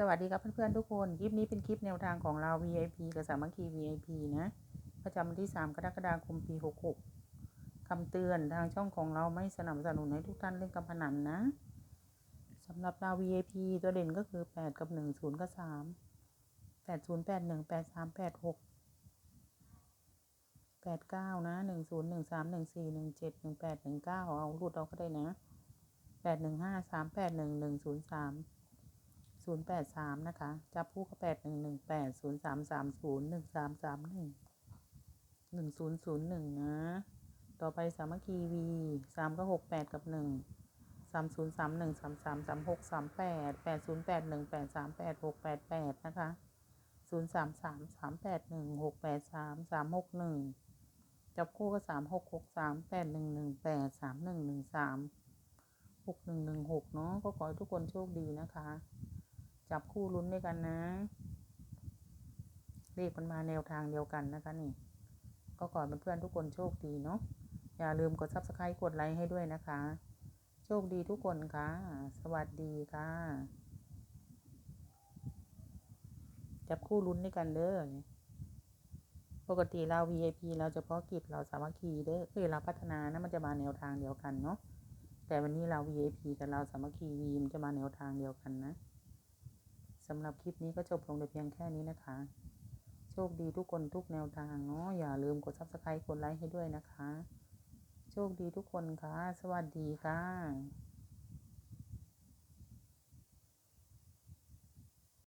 สวัสดีครับเพื่อนๆทุกคน คลิปนี้เป็นคลิปแนวทางของเรา VIP กับสามัคคี VIP นะ ประจำวันที่ 3 กรกฎาคมปี 66คำเตือนทางช่องของเราไม่สนับสนุนให้ทุกท่านเล่นการพนันนะสำหรับเรา VIP ตัวเด่นก็คือ 8 กับ 1 0 กับ 3 8 0 8 1 8 3 8 6 8 9 นะ 1 0 1 3 1 4 1 7 1 8 1 9 เอาหลุดเอาก็ได้นะ 8 1 5 3 8 1 1 0 3 ศูนย์แปดสามนะคะ จับคู่กับแปดหนึ่งหนึ่งแปดศูนย์สามสามศูนย์หนึ่งสามสามหนึ่งหนึ่งศูนย์ศูนย์หนึ่งนะ ต่อไปสามัคคีวีสามก็หกแปดกับหนึ่งสามศูนย์สามหนึ่งสามสามสามหกสามแปดแปดศูนย์แปดหนึ่งแปดสามแปดหกแปดแปดนะคะศูนย์สามสามสามแปดหนึ่งหกแปดสามสามหกหนึ่งจับคู่ก็สามหกหกสามแปดหนึ่งหนึ่งแปดสามหนึ่งหนึ่งสามหกหนึ่งหนึ่งหกเนาะก็ขอให้ทุกคนโชคดีนะคะ จับคู่ลุ้นด้วยกันนะ เลขมันมาแนวทางเดียวกันนะคะนี่ ก็ขอให้เพื่อนๆทุกคนโชคดีเนาะ อย่าลืมกด subscribe กดไลค์ให้ด้วยนะคะ โชคดีทุกคนค่ะ สวัสดีค่ะ จับคู่ลุ้นด้วยกันเด้อ ปกติเรา VIP เราเฉพาะกิจเราสามัคคีเด้อคือเราพัฒนานะมันจะมาแนวทางเดียวกันเนาะ แต่วันนี้เรา VIP แต่เราสามัคคีวีมันจะมาแนวทางเดียวกันนะ สำหรับคลิปนี้ก็จบลงแต่เพียงแค่นี้นะคะ โชคดีทุกคนทุกแนวทางเนาะอย่าลืมกด subscribe กดไลค์ให้ด้วยนะคะ โชคดีทุกคนค่ะ สวัสดีค่ะ